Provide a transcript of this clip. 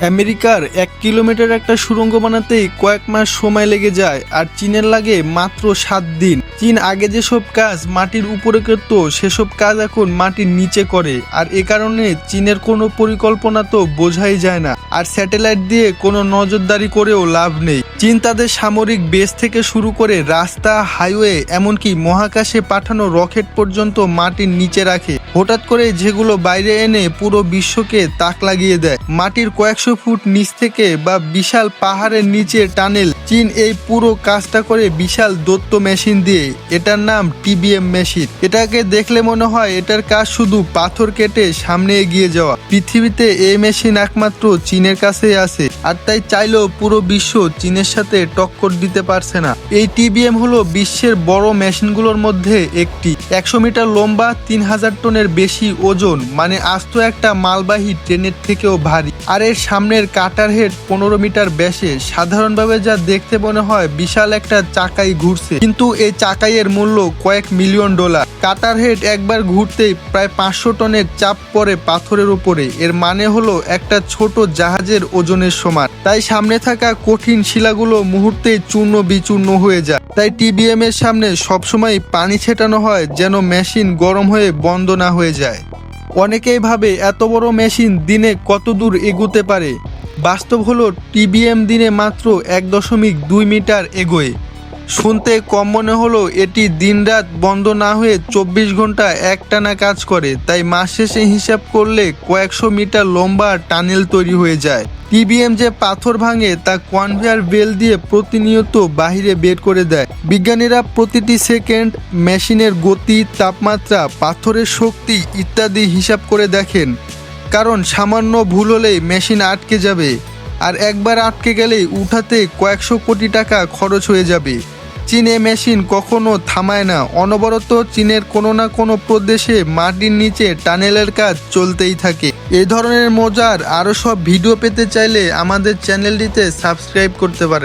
আমেরিকার এক কিলোমিটার একটা সুড়ঙ্গ বানাতেই কয়েক মাস সময় লেগে যায়, আর চীনের লাগে মাত্র সাত দিন। চীন আগে যেসব কাজ মাটির উপরে করত, সেসব কাজ এখন মাটির নিচে করে, আর এ কারণে চীনের কোনো পরিকল্পনা তো বোঝাই যায় না। আর স্যাটেলাইট দিয়ে কোনো নজরদারি করেও লাভ নেই। চীন তাদের সামরিক বেস থেকে শুরু করে রাস্তা, হাইওয়ে, এমনকি মহাকাশে পাঠানো রকেট পর্যন্ত মাটির নিচে রাখে। হঠাৎ করে যেগুলো বাইরে এনে পুরো বিশ্বকে তাক লাগিয়ে দেয়। মাটির কয়েকশো ফুট নিচ থেকে বা বিশাল পাহাড়ের নিচে টানেল। চীন এই পুরো কাজটা করে বিশাল দত্ত মেশিন দিয়ে। এটার নাম টিবিএম মেশিন। এটাকে দেখলে মনে হয় এটার কাজ শুধু পাথর কেটে সামনে এগিয়ে যাওয়া। পৃথিবীতে এই মেশিন একমাত্র চীনের কাছেই আছে। আর তাই চাইলেও পুরো বিশ্ব চীনের সাথে টক্কর দিতে পারছে না। এই টিবিএম হলো বিশ্বের বড় মেশিনগুলোর মধ্যে একটি। একশো মিটার লম্বা, তিন হাজার টনের বেশি ওজন মানে আস্ত একটা মালবাহী ট্রেনের থেকেও ভারী। আর এর সামনের কাটার হেড পনেরো মিটার ব্যাসে। সাধারণভাবে যা দেখতে মনে হয়, বিশাল একটা চাকাই ঘুরছে। কিন্তু এই চাকাইয়ের মূল্য কয়েক মিলিয়ন ডলার। কাটার হেড একবার ঘুরতেই প্রায় পাঁচশো টনের চাপ পড়ে পাথরের উপরে। এর মানে হলো একটা ছোট জাহাজের ওজনের সমান। তাই সামনে থাকা কঠিন শিলাগুলো মুহূর্তেই চূর্ণ বিচূর্ণ হয়ে যায়। তাই টিবিএম এর সামনে সবসময় পানি ছেটানো হয় যেন মেশিন গরম হয়ে বন্ধ না হয়ে যায়। অনেকেই ভাবে এত বড় মেশিন দিনে কত দূর এগুতে পারে। বাস্তব হলো টিবিএম দিনে মাত্র এক দশমিক দুই মিটার এগোয়। শুনতে কম মনে হলো এটি দিনরাত বন্ধ না হয়ে চব্বিশ ঘণ্টা একটানা কাজ করে, তাই মাস শেষে হিসাব করলে কয়েকশো মিটার লম্বা টানেল তৈরি হয়ে যায়। টিবিএম যে পাথর ভাঙে তা কনভেয়ার বেল দিয়ে প্রতিনিয়ত বাহিরে বের করে দেয়। বিজ্ঞানীরা প্রতিটি সেকেন্ড মেশিনের গতি, তাপমাত্রা, পাথরের শক্তি ইত্যাদি হিসাব করে দেখেন, কারণ সামান্য ভুল হলেই মেশিন আটকে যাবে, আর একবার আটকে গেলেই উঠাতে কয়েকশো কোটি টাকা খরচ হয়ে যাবে। চীনে মেশিন কখনো থামায় না। অনবরত চীনের কোনো না কোনো প্রদেশে মাটির নিচে টানেলের কাজ চলতেই থাকে। এ ধরনের মজার আরও সব ভিডিও পেতে চাইলে আমাদের চ্যানেলটিতে সাবস্ক্রাইব করতে পারে